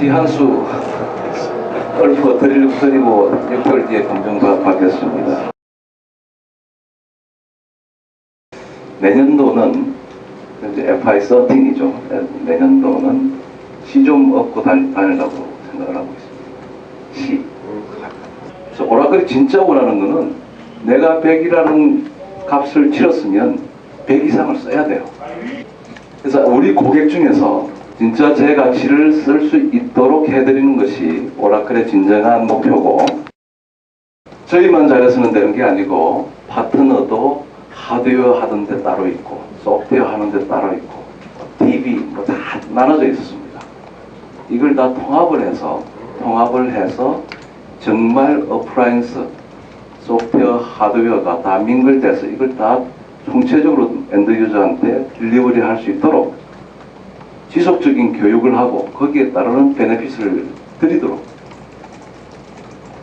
시한수 얼프 드리고 드리고 6개월 뒤에 검증 받겠습니다. 내년도는 이제 FI13이죠. 내년도는 시 좀 얻고 다니려고 생각을 하고 있습니다. 시. 그래서 오라클이 진짜 원하는 거는 내가 100이라는 값을 치렀으면 100 이상을 써야 돼요. 그래서 우리 고객 중에서 진짜 제 가치를 쓸 수 있도록 해드리는 것이 오라클의 진정한 목표고 저희만 잘해서는 되는 게 아니고 파트너도 하드웨어 하던 데 따로 있고 소프트웨어 하는 데 따로 있고 DB 뭐다 나눠져 있었습니다. 이걸 다 통합을 해서 통합을 해서 정말 어프라인스 소프트웨어 하드웨어가 다 민글돼서 이걸 다 총체적으로 엔드 유저한테 딜리버리 할 수 있도록 지속적인 교육을 하고 거기에 따르는 베네핏을 드리도록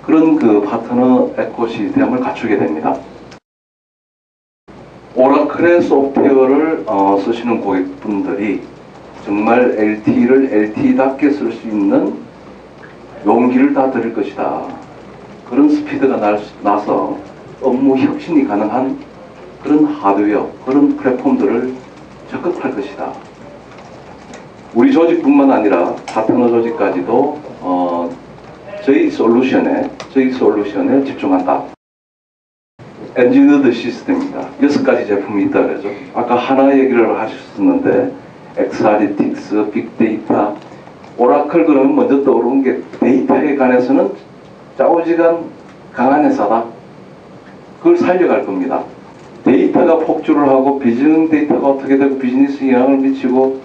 그런 그 파트너 에코 시스템을 갖추게 됩니다. 오라클의 소프트웨어를 어, 쓰시는 고객분들이 정말 LT를 LT답게 쓸 수 있는 용기를 다 드릴 것이다. 그런 스피드가 날 수- 나서 업무 혁신이 가능한 그런 하드웨어, 그런 플랫폼들을 적극할 것이다. 우리 조직뿐만 아니라 파트너 조직까지도 어, 저희 솔루션에 저희 솔루션에 집중한다. 엔지니어드 시스템입니다. 여섯 가지 제품이 있다 그러죠. 아까 하나 얘기를 하셨었는데 엑사리틱스, 빅데이터, 오라클 그러면 먼저 떠오르는 게 데이터에 관해서는 좌우지간 강한 회사다. 그걸 살려갈 겁니다. 데이터가 폭주를 하고 비즈닝 데이터가 어떻게 되고 비즈니스에 영향을 미치고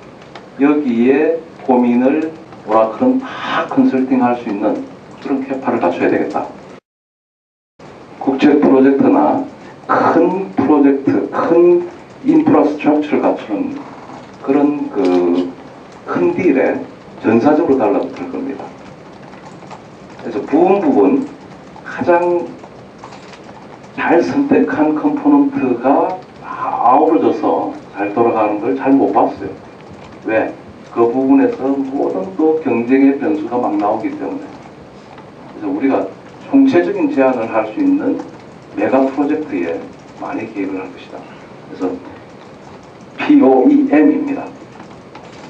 여기에 고민을 오라클은 다 컨설팅 할 수 있는 그런 캐파를 갖춰야 되겠다. 국제 프로젝트나 큰 프로젝트, 큰 인프라 스트럭처를 갖추는 그런 그 큰 딜에 전사적으로 달라붙을 겁니다. 그래서 부분 부분 가장 잘 선택한 컴포넌트가 아우러져서 잘 돌아가는 걸 잘 못 봤어요. 왜? 그 부분에서 모든 또 경쟁의 변수가 막 나오기 때문에. 그래서 우리가 총체적인 제안을 할 수 있는 메가 프로젝트에 많이 개입을 할 것이다. 그래서 POEM입니다.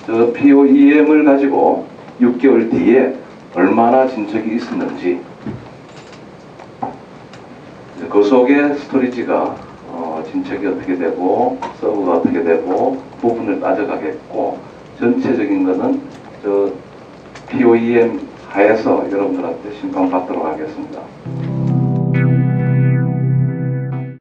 저 POEM을 가지고 6개월 뒤에 얼마나 진척이 있었는지 그 속에 스토리지가 어, 진척이 어떻게 되고 서버가 어떻게 되고 부분을 따져가겠고 전체적인 거는 저 POEM 하에서 여러분들한테 신방받도록 하겠습니다.